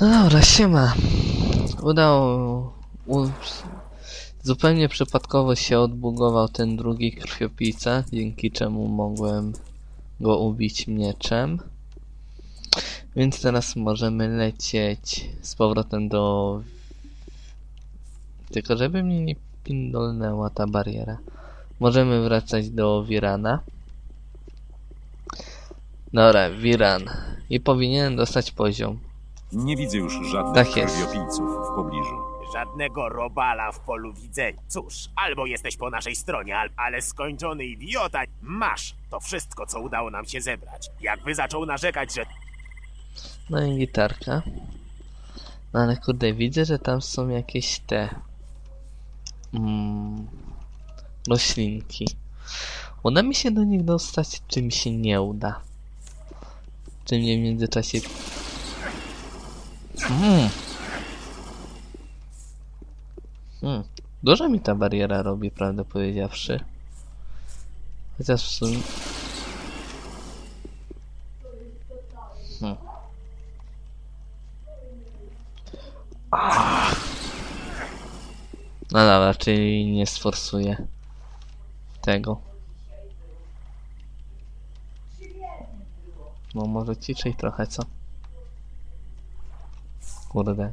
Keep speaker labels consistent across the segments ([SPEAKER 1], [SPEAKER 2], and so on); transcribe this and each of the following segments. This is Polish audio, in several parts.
[SPEAKER 1] No dobra, siema. Udało... U... Zupełnie przypadkowo się odbugował ten drugi krwiopijca, dzięki czemu mogłem go ubić mieczem. Więc teraz możemy lecieć z powrotem do... Tylko żeby mnie nie pindolnęła ta bariera. Możemy wracać do Wirana. Dobra, Wiran. I powinienem dostać poziom.
[SPEAKER 2] Nie widzę już żadnych
[SPEAKER 1] Tak jest.
[SPEAKER 2] krwiopijców w pobliżu.
[SPEAKER 3] Żadnego robala w polu widzenia. Cóż, albo jesteś po naszej stronie, al- ale skończony idiota. Masz to wszystko, co udało nam się zebrać. Jakby zaczął narzekać, że
[SPEAKER 1] No i gitarka. No ale kurde, widzę, że tam są jakieś te... Mm, roślinki. Uda mi się do nich dostać, czy mi się nie uda. Czy mnie w międzyczasie... Mm. Hmm. Dużo mi ta bariera robi, prawdę powiedziawszy. Chociaż w sumie... Hmm. No dobra, czyli nie sforsuję tego. No może ciszej trochę, co? Kurde.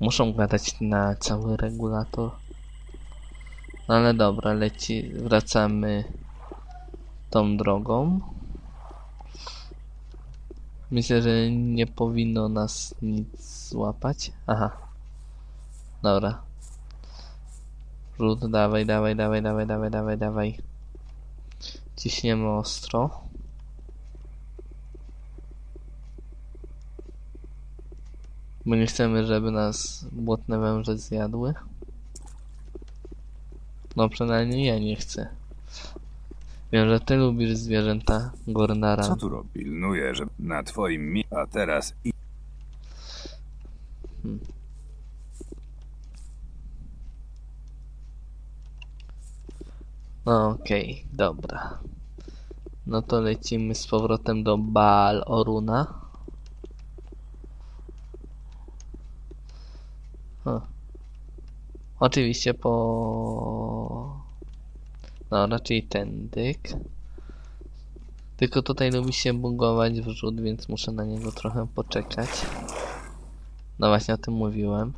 [SPEAKER 1] Muszą gadać na cały regulator. No ale dobra, leci, wracamy tą drogą. Myślę, że nie powinno nas nic złapać. Aha. Dobra. Rzut, dawaj, dawaj, dawaj, dawaj, dawaj, dawaj, dawaj. Ciśniemy ostro. Bo nie chcemy, żeby nas błotne węże zjadły. No przynajmniej ja nie chcę. Wiem, że ty lubisz zwierzęta Gornara.
[SPEAKER 2] Co tu robi? Pilnuję, że na twoim mi... A teraz i...
[SPEAKER 1] No okej, dobra. No to lecimy z powrotem do Baal Oruna. O. Oczywiście po... No raczej ten dyk. Tylko tutaj lubi się bugować wrzut, więc muszę na niego trochę poczekać. No właśnie o tym mówiłem.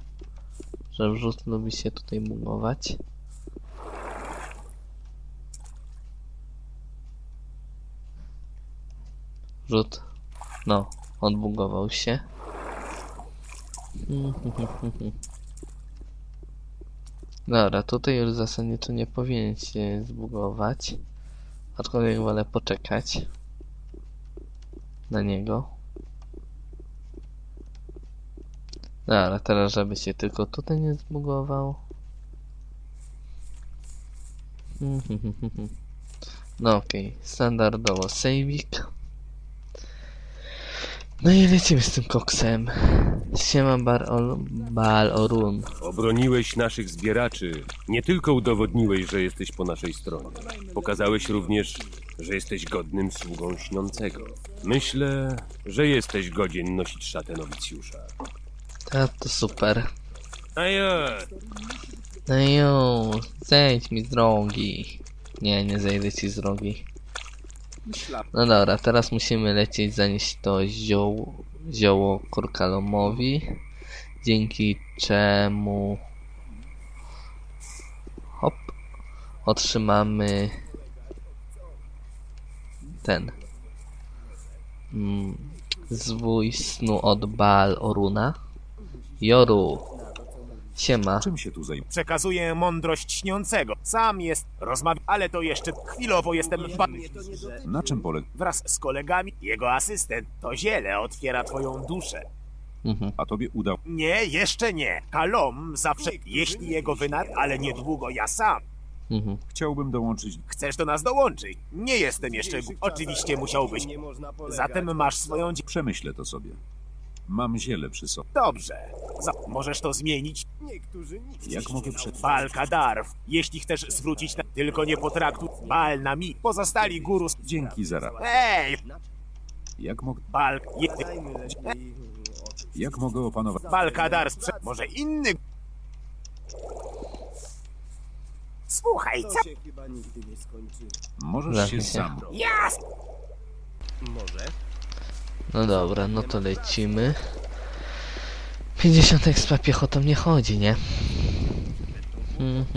[SPEAKER 1] Że wrzut lubi się tutaj bugować. Rzut. No, odbugował się. Dobra, tutaj już zasadniczo nie powinien się zbugować. Aczkolwiek wolę poczekać na niego. Dobra, teraz żeby się tylko tutaj nie zbugował. No okej, standardowo saveik. No i lecimy z tym koksem. Siema bar ol, Bal Orun.
[SPEAKER 4] Obroniłeś naszych zbieraczy. Nie tylko udowodniłeś, że jesteś po naszej stronie. Pokazałeś również, że jesteś godnym sługą śniącego. Myślę, że jesteś godzien nosić szatę nowicjusza.
[SPEAKER 1] A to super.
[SPEAKER 4] A ja,
[SPEAKER 1] No już, zejdź mi z drogi. Nie, nie zejdę ci z drogi. No dobra, teraz musimy lecieć zanieść to zioło, zioło Korkalomowi. Dzięki czemu... Hop. Otrzymamy... Ten. Mm, zwój snu od Baal Oruna. Joru. Siema.
[SPEAKER 2] Czym się tu zajmujesz?
[SPEAKER 3] przekazuje mądrość śniącego. Sam jest rozmawia, ale to jeszcze chwilowo jestem ba-
[SPEAKER 2] Na czym polega?
[SPEAKER 3] wraz z kolegami. Jego asystent to ziele otwiera twoją duszę.
[SPEAKER 1] Mhm.
[SPEAKER 2] A tobie udało...
[SPEAKER 3] Nie, jeszcze nie. Kalom zawsze, jeśli jego wynar, ale niedługo ja sam.
[SPEAKER 1] Mhm.
[SPEAKER 2] Chciałbym dołączyć...
[SPEAKER 3] Chcesz do nas dołączyć? Nie jestem jeszcze. Oczywiście musiałbyś. Zatem masz swoją.
[SPEAKER 2] Przemyślę to sobie. Mam ziele przy sobie.
[SPEAKER 3] Dobrze. Za... Możesz to zmienić.
[SPEAKER 2] Jak mogę przed...
[SPEAKER 3] Balka Darf. Jeśli chcesz zwrócić na... Tylko nie potraktuj Bal na mi. Pozostali guru...
[SPEAKER 2] Dzięki za radę.
[SPEAKER 3] Ej!
[SPEAKER 2] Jak mogę...
[SPEAKER 3] Balk... Je...
[SPEAKER 2] Jak mogę opanować...
[SPEAKER 3] Balkadar sprze... Może inny... Słuchaj, co?
[SPEAKER 2] Możesz
[SPEAKER 1] Zamknij
[SPEAKER 2] się
[SPEAKER 1] się.
[SPEAKER 2] sam...
[SPEAKER 3] Jas!
[SPEAKER 1] No dobra, no to lecimy. 50 expa piechotą nie chodzi, nie?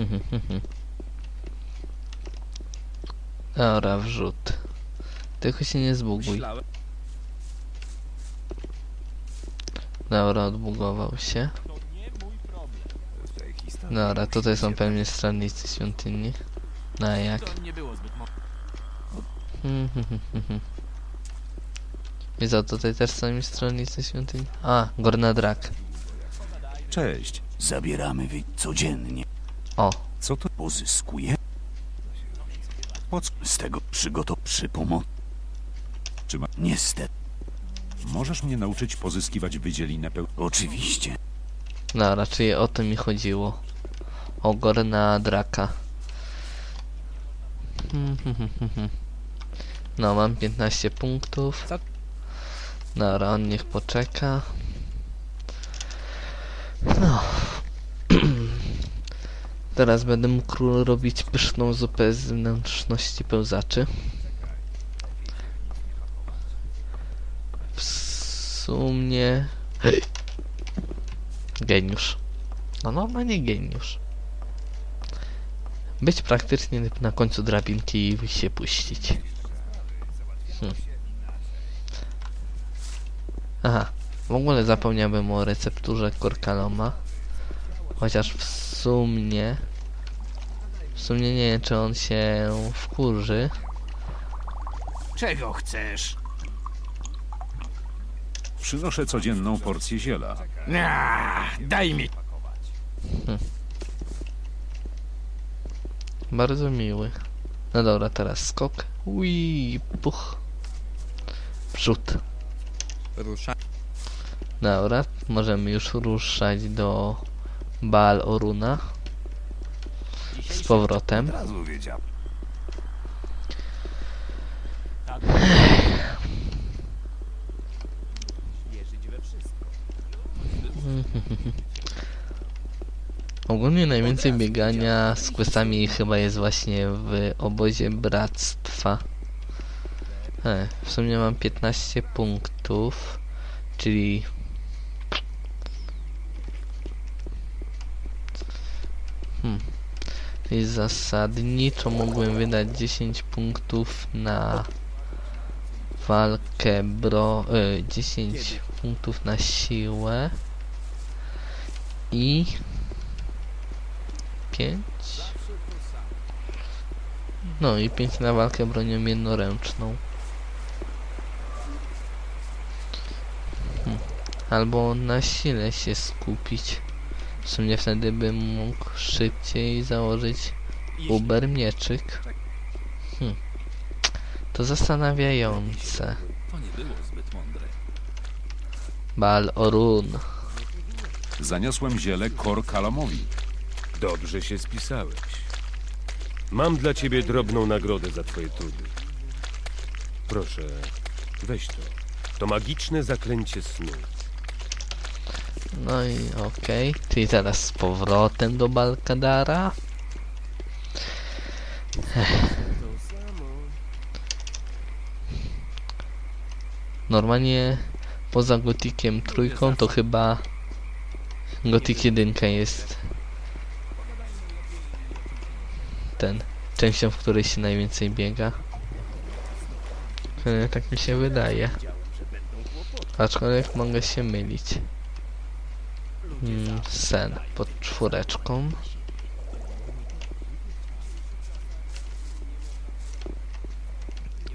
[SPEAKER 1] Dobra, wrzut. Tylko się nie zbuguj. Dobra, odbugował się. Dobra, tutaj są pewnie stronnicy świątyni. Na jak? Co, tutaj też są stronnicy świątyni? A, Gorna Drak.
[SPEAKER 5] Cześć. Zabieramy wy codziennie.
[SPEAKER 1] O,
[SPEAKER 2] Co to?
[SPEAKER 5] Pozyskuję.
[SPEAKER 2] Po co?
[SPEAKER 5] Z tego przygotow przy pomocy.
[SPEAKER 2] Czy ma...
[SPEAKER 5] Niestety.
[SPEAKER 2] Możesz mnie nauczyć pozyskiwać wydzielinę peł...
[SPEAKER 5] Oczywiście.
[SPEAKER 1] no raczej o to mi chodziło. O Gorna Draka. Hmm, hmm, hmm, hmm, hmm. No, mam 15 punktów. Dobra, on niech poczeka. No. Teraz będę mógł robić pyszną zupę z wnętrzności pełzaczy. W sumie... Geniusz. No normalnie geniusz. Być praktycznie na końcu drabinki i się puścić. Hmm. Aha, w ogóle zapomniałem o recepturze korkaloma. Chociaż w sumie... W sumie nie wiem, czy on się wkurzy.
[SPEAKER 3] Czego chcesz?
[SPEAKER 2] Przynoszę codzienną porcję ziela.
[SPEAKER 3] daj mi...
[SPEAKER 1] Bardzo miły. No dobra, teraz skok. Ui, puch. Przód.
[SPEAKER 6] Rusza.
[SPEAKER 1] Dobra, możemy już ruszać do Baal Oruna. Z powrotem. Ogólnie najwięcej biegania z questami chyba jest właśnie w obozie bractwa. E, w sumie mam 15 punktów, czyli... Hmm. Czyli zasadniczo mogłem wydać 10 punktów na walkę bro... E, 10 punktów na siłę i 5 no i 5 na walkę bronią jednoręczną albo na sile się skupić w sumie wtedy bym mógł szybciej założyć Uber mieczyk hmm. to zastanawiające Bal Orun
[SPEAKER 2] Zaniosłem ziele Kor Kalamowi.
[SPEAKER 4] Dobrze się spisałeś. Mam dla ciebie drobną nagrodę za twoje trudy. Proszę, weź to. To magiczne zaklęcie snu.
[SPEAKER 1] No i okej, czyli teraz z powrotem do Balkadara. Ech. Normalnie poza Gotikiem trójką to chyba Gotik jedynka jest ten częścią, w której się najwięcej biega. E, Tak mi się wydaje. Aczkolwiek mogę się mylić. Mm, sen pod czwóreczką.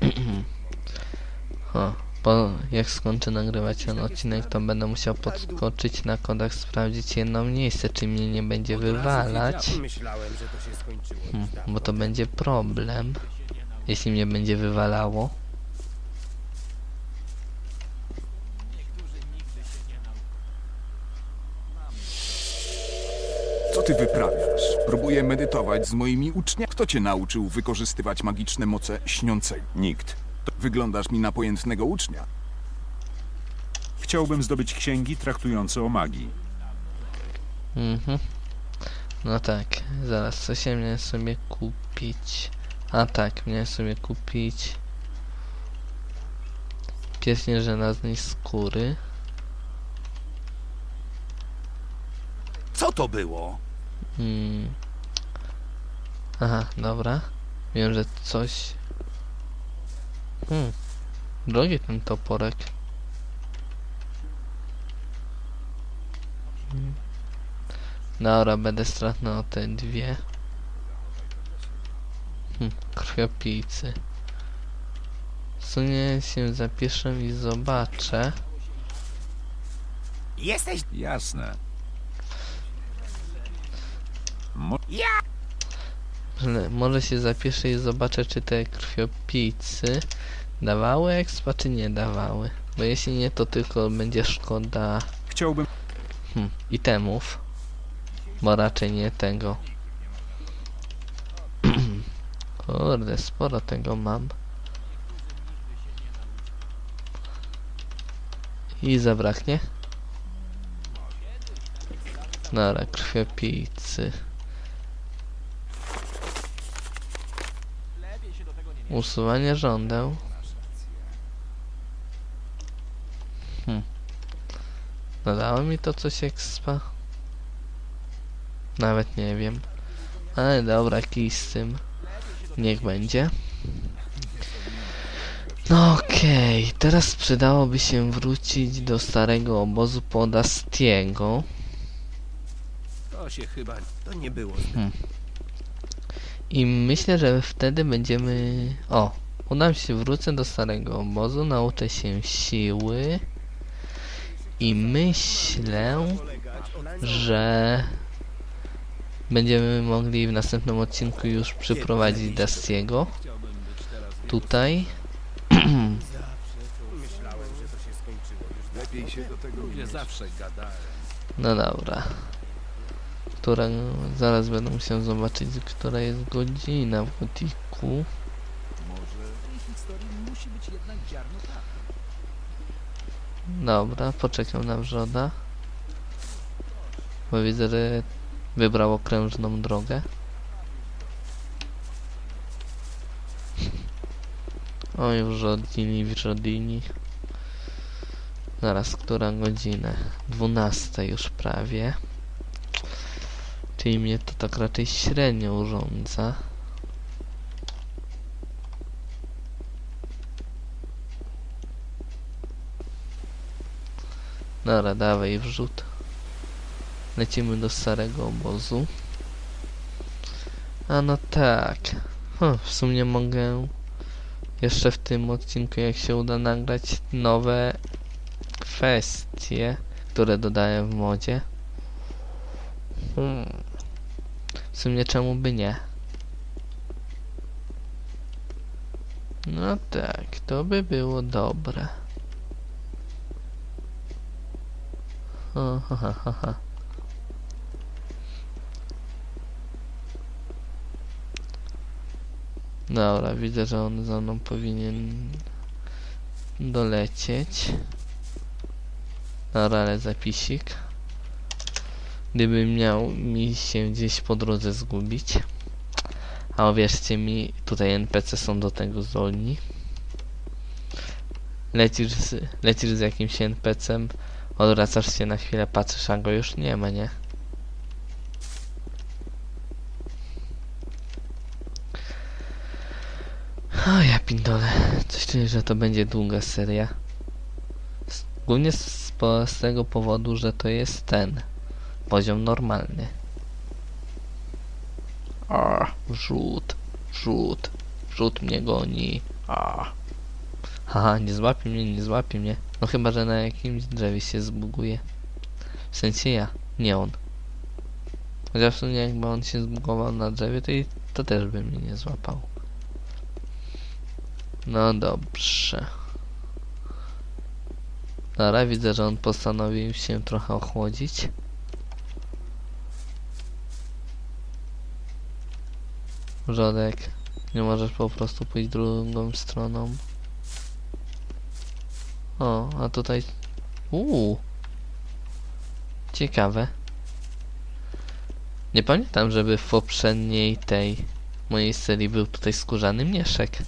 [SPEAKER 1] o, po, jak skończę nagrywać ten odcinek, to będę musiał podskoczyć na kodach, sprawdzić jedno miejsce, czy mnie nie będzie wywalać. Hmm, bo to będzie problem, jeśli mnie będzie wywalało.
[SPEAKER 7] Próbuję medytować z moimi uczniami. Kto cię nauczył wykorzystywać magiczne moce śniącej?
[SPEAKER 2] Nikt.
[SPEAKER 7] Wyglądasz mi na pojętnego ucznia. Chciał
[SPEAKER 6] Chciałbym zdobyć księgi traktujące o magii.
[SPEAKER 1] Mhm. No tak, zaraz coś ja miałem sobie kupić. A tak, miałem sobie kupić pierścień żelaznej skóry.
[SPEAKER 5] Co to było?
[SPEAKER 1] Mm. Aha, dobra. Wiem, że coś... Hmm. Drogi ten toporek. Dobra, będę stratny o te dwie. Hmm, krwiopijcy. Sunie się zapiszę i zobaczę.
[SPEAKER 3] Jesteś
[SPEAKER 7] Jasne.
[SPEAKER 1] Ale Może się zapieszę i zobaczę, czy te krwiopijcy dawały expa, czy nie dawały. Bo jeśli nie, to tylko będzie szkoda
[SPEAKER 6] Chciałbym...
[SPEAKER 1] hmm, itemów. Bo raczej nie tego. Kurde, sporo tego mam. I zabraknie? Dobra, krwiopijcy. Usuwanie żądeł. Hmm. Nadało mi to coś expa? Nawet nie wiem. Ale dobra, kij z tym. Niech będzie. No okej, teraz przydałoby się wrócić do starego obozu Podastiego.
[SPEAKER 4] To się chyba... To nie było...
[SPEAKER 1] I myślę, że wtedy będziemy... O! Udam się, wrócę do starego obozu, nauczę się siły. I myślę, że będziemy mogli w następnym odcinku już przyprowadzić Dastiego. Tutaj.
[SPEAKER 7] Lepiej się do tego nie
[SPEAKER 1] No dobra. Która, zaraz będę musiał zobaczyć, która jest godzina w gotiku. Dobra, poczekam na wrzoda. Bo widzę, że wybrał okrężną drogę. Oj, wrzodini, wrzodini. Zaraz, która godzina? 12 już prawie. Czyli mnie to tak raczej średnio urządza. Dobra, dawaj wrzut. Lecimy do starego obozu. A no tak. Hm, w sumie mogę jeszcze w tym odcinku, jak się uda nagrać nowe kwestie, które dodaję w modzie. Hmm. W sumie czemu by nie? No tak, to by było dobre. Ha, ha, ha, ha. Dobra, widzę, że on za mną powinien dolecieć. Dobra, ale zapisik. Gdyby miał mi się gdzieś po drodze zgubić. A uwierzcie mi, tutaj NPC są do tego zdolni. Lecisz z, lecisz z jakimś NPC-em, odwracasz się na chwilę, patrzysz, a go już nie ma, nie? O ja pindole, coś czuję, że to będzie długa seria. Głównie z, z tego powodu, że to jest ten poziom normalny. A, rzut, rzut, rzut mnie goni. A. Haha, nie złapie mnie, nie złapie mnie. No chyba, że na jakimś drzewie się zbuguje. W sensie ja, nie on. Chociaż w sumie jakby on się zbugował na drzewie, to, i, to też by mnie nie złapał. No dobrze. Dobra, widzę, że on postanowił się trochę ochłodzić. Rzodek, nie możesz po prostu pójść drugą stroną. O, a tutaj Uuu. Ciekawe. Nie pamiętam, żeby w poprzedniej tej mojej serii był tutaj skórzany mieszek.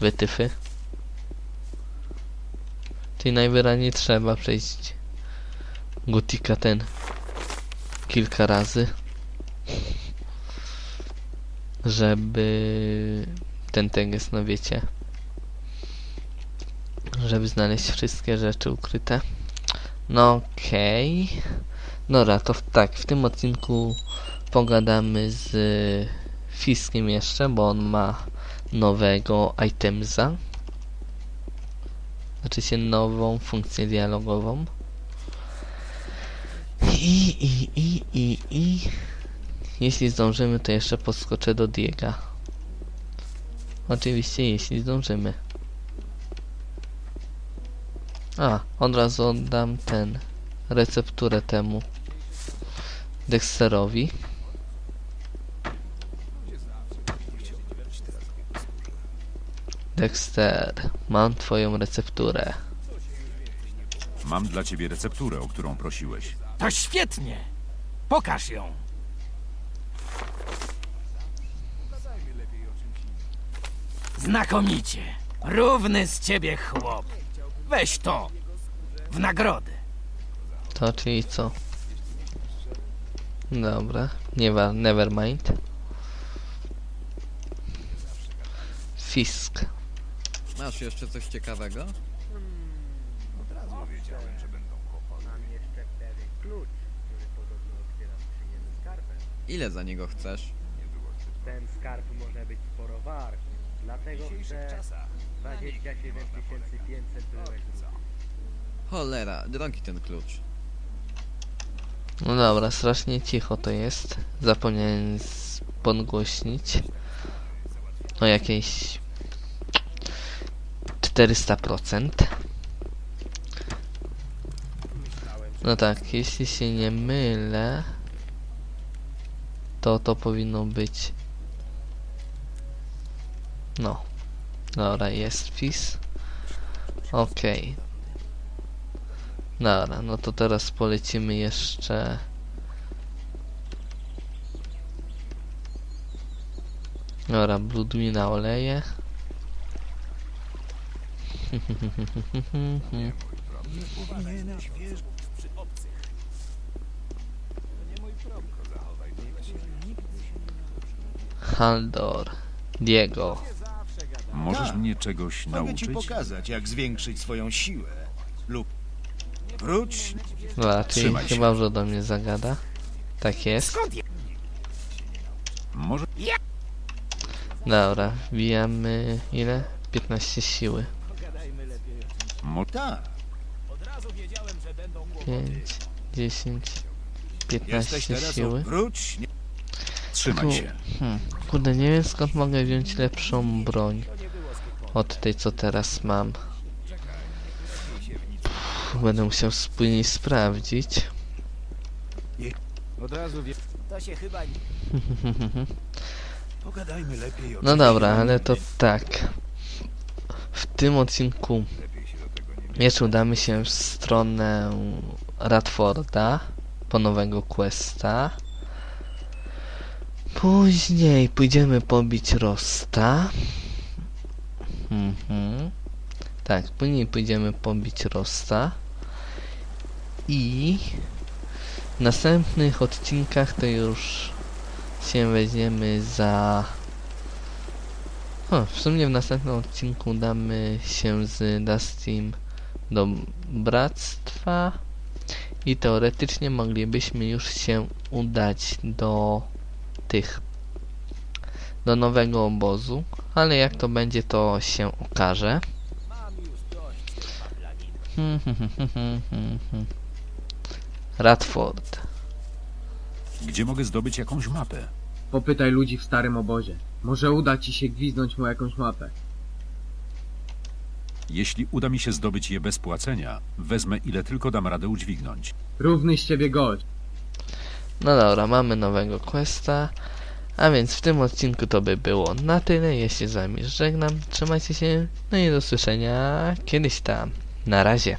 [SPEAKER 1] Wytyfy. Czyli najwyraźniej trzeba przejść Gotika ten kilka razy. Żeby ten teges, no wiecie, żeby znaleźć wszystkie rzeczy ukryte. No okej. Dobra, to w, tak, w tym odcinku pogadamy z Fiskiem jeszcze, bo on ma nowego itemza. Znaczy się nową funkcję dialogową. I, i, i, i, i. Jeśli zdążymy, to jeszcze podskoczę do Diega. Oczywiście, jeśli zdążymy. A, od razu oddam ten recepturę temu Dexterowi. Dexter, mam twoją recepturę.
[SPEAKER 6] Mam dla ciebie recepturę, o którą prosiłeś.
[SPEAKER 5] To świetnie! Pokaż ją! Znakomicie! Równy z ciebie chłop! Weź to! W nagrodę!
[SPEAKER 1] To czyli co? Dobra, nie wa- never mind. Fisk.
[SPEAKER 8] Masz jeszcze coś ciekawego? Ile za niego chcesz?
[SPEAKER 9] Ten skarb może być sporo wart. Dlatego chcę 27 500 bryłek
[SPEAKER 8] Cholera, drogi ten klucz.
[SPEAKER 1] No dobra, strasznie cicho to jest. Zapomniałem z- podgłośnić. O jakieś 400%. No tak, jeśli się nie mylę, to to powinno być. No. Dobra, jest wpis. Okej. Dobra, no to teraz polecimy jeszcze. Dobra, bluduj na oleje. Haldor. Diego.
[SPEAKER 6] Możesz mnie czegoś
[SPEAKER 10] Mogę ci
[SPEAKER 6] nauczyć?
[SPEAKER 10] pokazać, jak zwiększyć swoją siłę. Lub wróć.
[SPEAKER 1] Dobra, czyli
[SPEAKER 6] Trzymaj się.
[SPEAKER 1] chyba, że do mnie zagada. Tak jest.
[SPEAKER 3] Skąd je?
[SPEAKER 6] Może...
[SPEAKER 1] Dobra, wbijamy ile? 15 siły.
[SPEAKER 6] Mo...
[SPEAKER 10] Tak,
[SPEAKER 1] 5, 10,
[SPEAKER 10] jesteś
[SPEAKER 1] 15
[SPEAKER 10] teraz.
[SPEAKER 1] siły.
[SPEAKER 10] Wróć. Nie.
[SPEAKER 6] Trzymaj się.
[SPEAKER 1] Hmm, kurde, nie wiem skąd mogę wziąć lepszą broń od tej, co teraz mam. Pff, Będę musiał wspólnie sprawdzić.
[SPEAKER 10] Od razu wie.
[SPEAKER 3] To się chyba
[SPEAKER 10] Pogadajmy lepiej o
[SPEAKER 1] No dobra, ale to tak. W tym odcinku jeszcze udamy się w stronę Radforda po nowego questa. Później pójdziemy pobić Rosta. Mhm. Tak, później pójdziemy pobić Rosta. I w następnych odcinkach to już się weźmiemy za o, w sumie w następnym odcinku damy się z Dustym do bractwa i teoretycznie moglibyśmy już się udać do tych do nowego obozu, ale jak to będzie to się okaże. Hmm, hmm, hmm, hmm, hmm, hmm. Radford.
[SPEAKER 6] Gdzie mogę zdobyć jakąś mapę?
[SPEAKER 9] Popytaj ludzi w starym obozie. Może uda ci się gwiznąć mu jakąś mapę.
[SPEAKER 6] Jeśli uda mi się zdobyć je bez płacenia, wezmę ile tylko dam radę udźwignąć.
[SPEAKER 9] Równy z ciebie gość.
[SPEAKER 1] No dobra, mamy nowego questa. A więc w tym odcinku to by było na tyle. Jeśli z wami żegnam, trzymajcie się. No i do słyszenia kiedyś tam. Na razie.